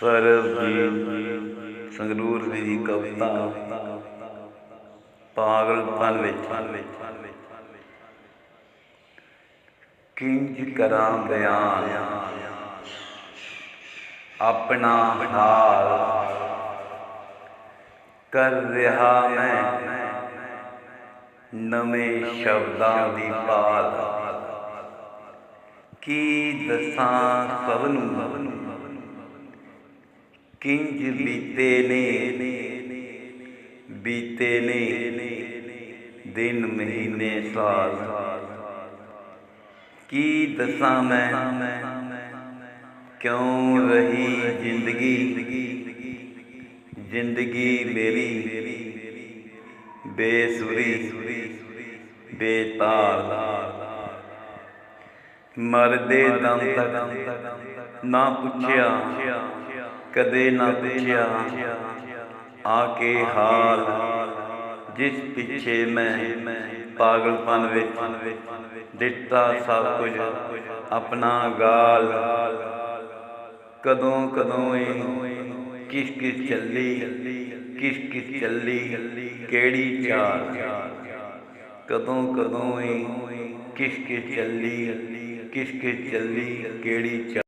ਸਰਬਜੀਤ ਸੰਗਰੂਰ ਦੀ ਕਵਿਤਾ, ਪਾਗਲਪਨ ਵਿੱਚ। ਕਿੰਜ ਕਰਾਂ ਬਿਆਨ? ਆਪਣਾ ਹਾਲ ਕਰ ਰਿਹਾ ਮੈਂ। ਨਵੇਂ ਸ਼ਬਦਾਂ ਦੀ ਪਾਲ ਕੀ ਦਸਾਂ ਸਭ ਨੂੰ? किंज बीते ने बीते ने दिन महीने साल। की दशा में क्यों रही ज़िंदगी? ज़िंदगी मेरी बेसुरी बेतार मरदे दम तक ना पूछया ਕਦੇ ਨਾ ਪੁੱਛਿਆ ਆ ਕੇ ਹਾਲ ਜਿਸ ਪਿੱਛੇ ਮੈਂ ਪਾਗਲਪਨ ਵਿੱਚ ਦਿੱਤਾ ਸਭ ਕੁਝ ਆਪਣਾ ਗਾਲ ਕਦੋਂ ਕਦੋਂ ਇਹ ਕਿਸ ਕਿਸ ਚੱਲੀ ਕਿਸ ਕਿਸ ਚੱਲੀ ਕਿਹੜੀ ਚਾਲ ਕਦੋਂ ਕਦੋਂ ਇਹ ਕਿਸ ਕਿਸ ਚੱਲੀ ਕਿਸ ਕਿਸ ਚੱਲੀ ਕਿਹੜੀ ਚਾਲ